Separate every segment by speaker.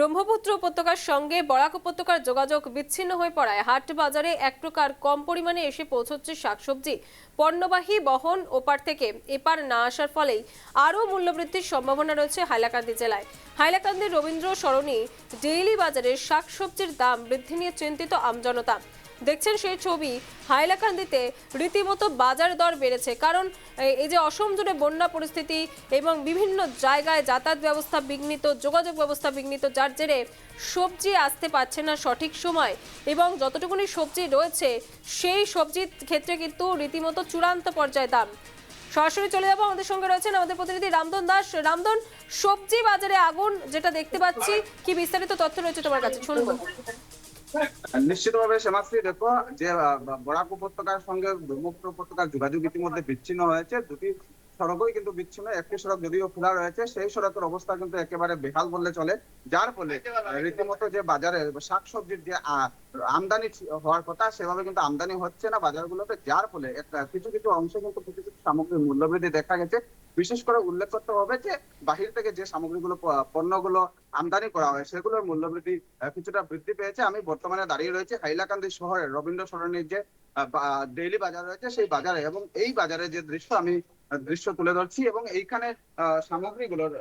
Speaker 1: ব্রহ্মপুত্র উপত্যকার সঙ্গে বরাক উপত্যকার যোগাযোগ বিচ্ছিন্ন হয়ে পড়ায় হাট বাজারে এক প্রকার কম পরিমাণে এসে পৌঁছচ্ছে শাকসবজি। পণ্যবাহী বহন ওপার থেকে এপার না আসার ফলেই আরও মূল্যবৃদ্ধির সম্ভাবনা রয়েছে হাইলাকান্দি জেলায়। হাইলাকান্দির রবীন্দ্র সরণি ডেইলি বাজারে শাকসবজির দাম বৃদ্ধি নিয়ে চিন্তিত আমজনতা। দেখছেন সেই ছবি হাইলাকান্দিতে রীতিমতো বাজার দর বেড়েছে। কারণ এই- যে অসম জুড়ে বন্যা পরিস্থিতি এবং বিভিন্ন জায়গায় যাতায়াত ব্যবস্থা বিঘ্নিত, যোগাযোগ ব্যবস্থা বিঘ্নিত, যার জেরে সবজি আসতে পারছে না সঠিক সময় এবং যতটুকুনি সবজি রয়েছে, সেই সবজির ক্ষেত্রে কিন্তু রীতিমতো চূড়ান্ত পর্যায়ে দাম। সরাসরি চলে যাব, আমাদের সঙ্গে রয়েছেন আমাদের প্রতিনিধি রামদন দাস। রামদন, সবজি বাজারে আগুন যেটা দেখতে পাচ্ছি, কি বিস্তারিত তথ্য রয়েছে তোমার কাছে? শুনব।
Speaker 2: নিশ্চিতভাবে শ্যামাশ্রী দেখো যে বরাক উপত্যকার সঙ্গে ব্রহ্মপুত্র উপত্যকার যোগাযোগ ইতিমধ্যে বিচ্ছিন্ন হয়েছে। দুটি সড়কই কিন্তু বিচ্ছিন্ন, একটি সড়ক যদিও খোলা রয়েছে, সেই সড়কের অবস্থা কিন্তু একেবারে বেহাল বললে চলে। যার ফলে রীতিমতো যে বাজারে শাকসবজির যে আমদানি হওয়ার কথা, সেভাবে কিন্তু আমদানি হচ্ছে না বাজারগুলোতে, যার ফলে কিছু কিছু অংশে কিন্তু কিছু কিছু সামগ্রীর মূল্যবৃদ্ধি দেখা গেছে। বিশেষ করে উল্লেখ করতে হবে যে, বাহির থেকে যে সামগ্রীগুলো পণ্যগুলো আমদানি করা হয়, সেগুলোর মূল্যবৃদ্ধি কিছুটা বৃদ্ধি পেয়েছে। আমি বর্তমানে দাঁড়িয়ে রয়েছে হাইলাকান্দি শহরের রবীন্দ্র সরণির যে ডেইলি বাজার রয়েছে, সেই বাজারে। এবং এই বাজারে যে দৃশ্য আমি দৃশ্য তুলে ধরছি এবং এইখানে সামগ্রীগুলোর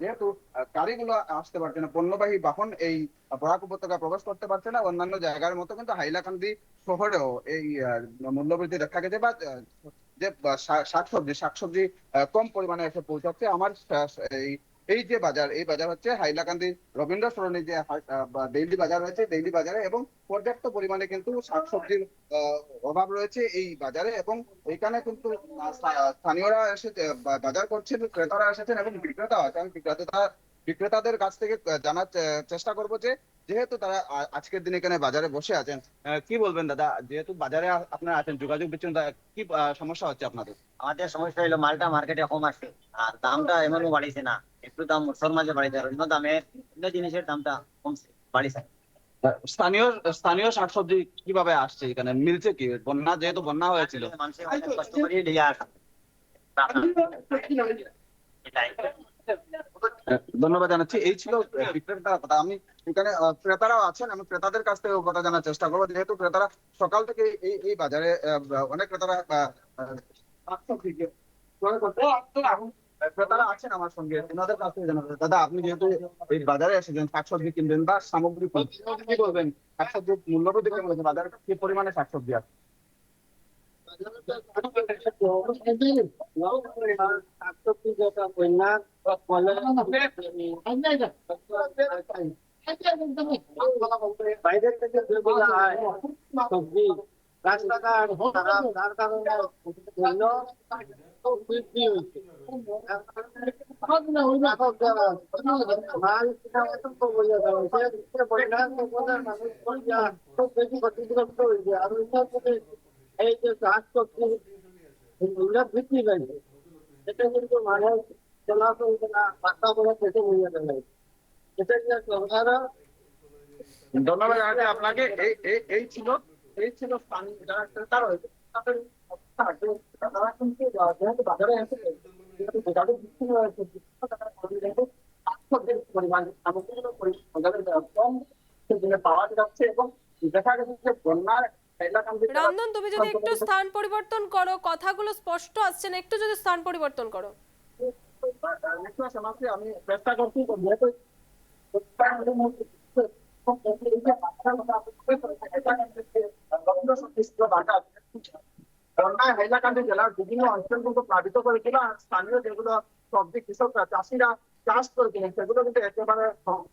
Speaker 2: যেহেতু গাড়িগুলো আসতে পারছে না পণ্যবাহী বাহন এই বরাক উপত্যকা প্রবেশ করতে পারছে না, অন্যান্য জায়গার মতো কিন্তু হাইলাকান্দি শহরেও এই মূল্যবৃদ্ধি দেখা গেছে বা যে শাকসবজি শাকসবজি কম পরিমাণে এসে পৌঁছাচ্ছে। আমার এই এই যে বাজার, এই বাজার হচ্ছে হাইলাকান্দি, রবীন্দ্র সরণে যে ডেইলি বাজার রয়েছে, ডেইলি বাজারে এবং পর্যাপ্ত পরিমাণে কিন্তু শাকসবজির অভাব রয়েছে এই বাজারে এবং এখানে কিন্তু স্থানীয়রা এসে বাজার করছেন, ক্রেতারা এসেছেন এবং বিক্রেতা আছে আমি বিক্রেতা, বিক্রেতাদের কাছ থেকে জানার চেষ্টা করব যে যেহেতু তারা আজকের দিনে এখানে বাজারে বসে আছেন কি বলবেন দাদা? যেহেতু বাজারে আপনারা আছেন যোগাযোগ বিচ্ছিন্ন কি সমস্যা হচ্ছে আপনাদের?
Speaker 3: আমাদের সমস্যা হলো মালটা মার্কেটে কম আসছে আর দামটা এমনও বাড়িছে না একটু দাম উৎসর মাঝে বাড়িছে অন্য দামের অন্য জিনিসের দামটা কমছে বাড়িছে
Speaker 2: স্থানীয় স্থানীয় শাকসবজি কীভাবে আসছে এখানে? মিলছে কি? বন্যা যেহেতু বন্যা হয়েছিল।
Speaker 3: মানুষের অনেক কষ্ট করে লিয়ে আসে।
Speaker 2: ধন্যবাদ জানাচ্ছি। এই ছিল বিক্রেতার কথা। আমি এখানে ক্রেতারাও আছেন, আমি ক্রেতাদের কাছ থেকে কথা জানার চেষ্টা করব। যেহেতু ক্রেতারা সকাল থেকে এই এই বাজারে অনেক ক্রেতারা ক্রেতারা আছেন আমার সঙ্গে, ওনাদের কাছ থেকে জানাব। দাদা, আপনি যেহেতু এই বাজারে এসেছেন, শাকসবজি কিনবেন বা সামগ্রী কি বলবেন? শাকসবজির মূল্যবৃদ্ধি কেমন বাজারে কি পরিমাণে শাকসবজি আছে?
Speaker 4: বাইরের থেকে যেগুলো হয় সবজি রাস্তাঘাট খারাপ তার কারণে বৃদ্ধি হয়েছে মানুষ খুব বেশি ক্ষতিগ্রস্ত হয়েছে আর এই যে চাষ সবজি এগুলো বৃদ্ধি পেয়েছে এটা কিন্তু মানুষ চলাচল না বাতাবরণ থেকে বোঝা যাবে এটা যে সরকারও
Speaker 2: ধন্যবাদ আপনাকে এই এই এই ছিল এই ছিল স্থানীয় যারা যেহেতু বাজারে পরিমাণ সামগ্রীগুলো পাওয়া যাচ্ছে এবং দেখা গেছে যে বন্যার
Speaker 1: রামদন তুমি যদি একটু স্থান পরিবর্তন করো কথাগুলো স্পষ্ট আসছে না একটু যদি স্থান পরিবর্তন করো।
Speaker 2: আমি চেষ্টা করছি তো হাইলাকান্দি জেলার বিভিন্ন অঞ্চল কিন্তু প্লাবিত করেছিল আর স্থানীয় যেগুলো সবজি কৃষকরা চাষিরা চাষ করেছিলেন সেগুলো কিন্তু একেবারে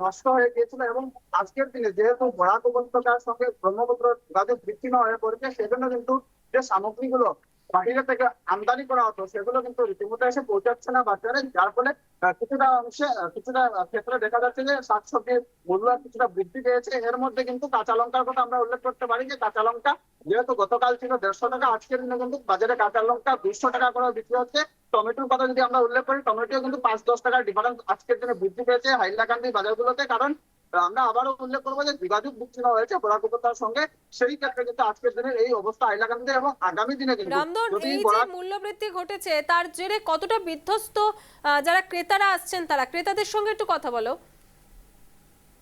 Speaker 2: নষ্ট হয়ে গিয়েছিল এবং আজকের দিনে যেহেতু বরাক উপত্যকার সঙ্গে ব্রহ্মপুত্র যোগাযোগ বিচ্ছিন্ন হয়ে পড়েছে, সেজন্য কিন্তু যে সামগ্রীগুলো বাহিরে থেকে আমদানি করা হতো, সেগুলো কিন্তু রীতিমতো এসে পৌঁছাচ্ছে না বাজারে, যার ফলে কিছুটা অংশে কিছুটা ক্ষেত্রে দেখা যাচ্ছে যে শাকসবজির মূল্য কিছুটা বৃদ্ধি পেয়েছে। এর মধ্যে কিন্তু কাঁচা লঙ্কার কথা আমরা উল্লেখ করতে পারি যে কাঁচা লঙ্কা যেহেতু গতকাল ছিল দেড়শো টাকা, আজকের দিনে কিন্তু বাজারে কাঁচা লঙ্কা দুশো টাকা করে বিক্রি হচ্ছে। টমেটোর কথা যদি আমরা উল্লেখ করি টমেটো কিন্তু পাঁচ দশ টাকার ডিফারেন্স আজকের দিনে বৃদ্ধি পেয়েছে হাইলাকান্দি বাজারগুলোতে, কারণ আমরা আবারও উল্লেখ করব যে যোগাযোগ বিচ্ছিন্ন হয়েছে বরাক উপত্যকার সঙ্গে। সেই ক্ষেত্রে কিন্তু আজকের দিনের এই অবস্থা হাইলাকান্দিতে এবং আগামী দিনে কিন্তু
Speaker 1: এই যে মূল্যবৃদ্ধি ঘটেছে তার জেরে কতটা বিধ্বস্ত আহ, যারা ক্রেতারা আসছেন তারা? ক্রেতাদের সঙ্গে একটু কথা বলো।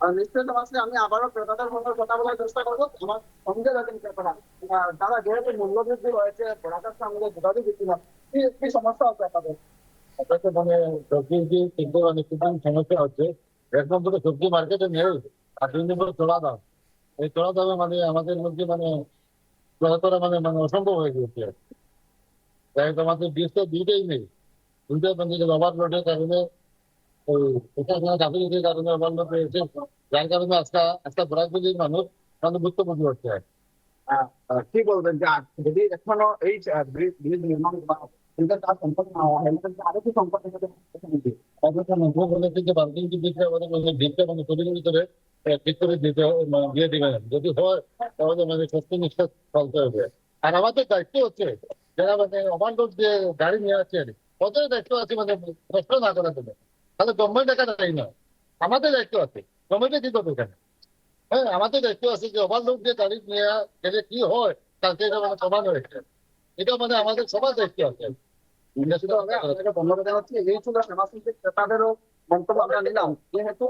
Speaker 2: আর নিশ্চয়ই তোমার আমি আবারও ক্রেতাদের সঙ্গে কথা বলার চেষ্টা করব। আমার সঙ্গে যাবেন ক্রেতারা। তারা যেহেতু মূল্যবৃদ্ধি রয়েছে সঙ্গে যোগাযোগ দিচ্ছি না কি সমস্যা হচ্ছে আপনাদের?
Speaker 4: আপনাকে মানে যে মানে সমস্যা হচ্ছে একদম তো সবজি মার্কেটে নেই আর দুই নম্বর চড়া দাম। এই চড়া দামে মানে আমাদের মধ্যে মানে চলা মানে মানে অসম্ভব হয়ে গেছে তাই তোমাদের বীজটা দুইটাই নেই। দুইটা মানে ওভারলোডের কারণে, ওই কারণে মানে
Speaker 2: কি বলবেন যে যদি এখনও এই ব্রিজ নির্মাণ হয়
Speaker 4: মানে মানে মানে দিবেন যদি হয় তাহলে মানে দায়িত্ব মানে আছে মানে কষ্ট না তাহলে না আমাদের দায়িত্ব আছে কি হ্যাঁ দায়িত্ব আছে যে কি হয় এটা মানে হয়েছে এটা মানে আমাদের সবার দায়িত্ব আছে
Speaker 2: আমরা নিলাম। যেহেতু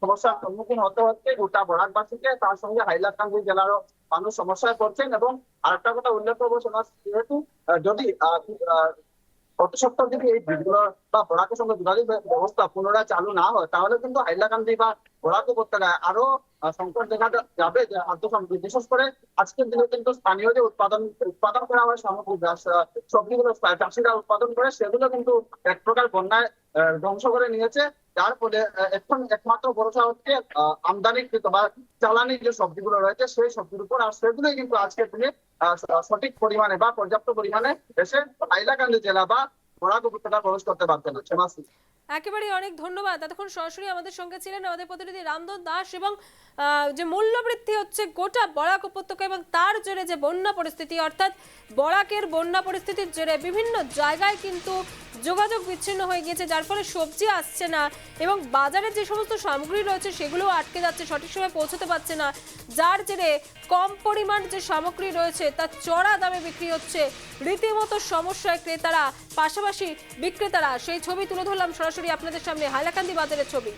Speaker 2: সমস্যার সম্মুখীন হতে হচ্ছে গোটা তার সঙ্গে হাইলাকান্দি জেলারও মানুষ সমস্যায় পড়ছেন এবং আরেকটা কথা উল্লেখ করব যেহেতু যদি সপ্তাহ এই বা বরাকের সঙ্গে যোগাযোগ ব্যবস্থা পুনরায় চালু না হয়, তাহলে কিন্তু হাইলাকান্দি বা বরাক উপত্যকায় আরও সংকট দেখা যাবে, যে সামগ্রী বিশেষ করে আজকের দিনে কিন্তু স্থানীয় যে উৎপাদন উৎপাদন করা হয় সামগ্রী সবজিগুলো চাষিরা উৎপাদন করে, সেগুলো কিন্তু এক প্রকার বন্যায় ধ্বংস করে নিয়েছে। যার ফলে এখন একমাত্র ভরসা হচ্ছে আমদানিকৃত বা জ্বালানি যে সবজিগুলো রয়েছে, সেই সবজির উপর। আর সেগুলোই কিন্তু আজকের দিনে সঠিক পরিমাণে বা পর্যাপ্ত পরিমাণে এসে হাইলাকান্দি জেলা বা বরাক উপত্যকা প্রবেশ করতে পারছে না সেমাসি
Speaker 1: একেবারে অনেক ধন্যবাদ। এতক্ষণ সরাসরি আমাদের সঙ্গে ছিলেন আমাদের প্রতিনিধি রামদন দাস এবং যে যে মূল্যবৃদ্ধি হচ্ছে গোটা বরাক উপত্যকা এবং তার জেরে যে বন্যা পরিস্থিতি, অর্থাৎ বরাকের বন্যা পরিস্থিতির জেরে বিভিন্ন জায়গায় কিন্তু যোগাযোগ বিচ্ছিন্ন হয়ে গিয়েছে, যার ফলে সবজি আসছে না এবং বাজারে যে সমস্ত সামগ্রী রয়েছে সেগুলো আটকে যাচ্ছে, সঠিক সময় পৌঁছতে পারছে না। যার জেরে কম পরিমাণ যে সামগ্রী রয়েছে, তা চড়া দামে বিক্রি হচ্ছে। রীতিমতো সমস্যায় ক্রেতারা, পাশাপাশি বিক্রেতারা, সেই ছবি তুলে ধরলাম সরাসরি আপনাদের সামনে, হাইলাকান্দি বাজারের ছবি।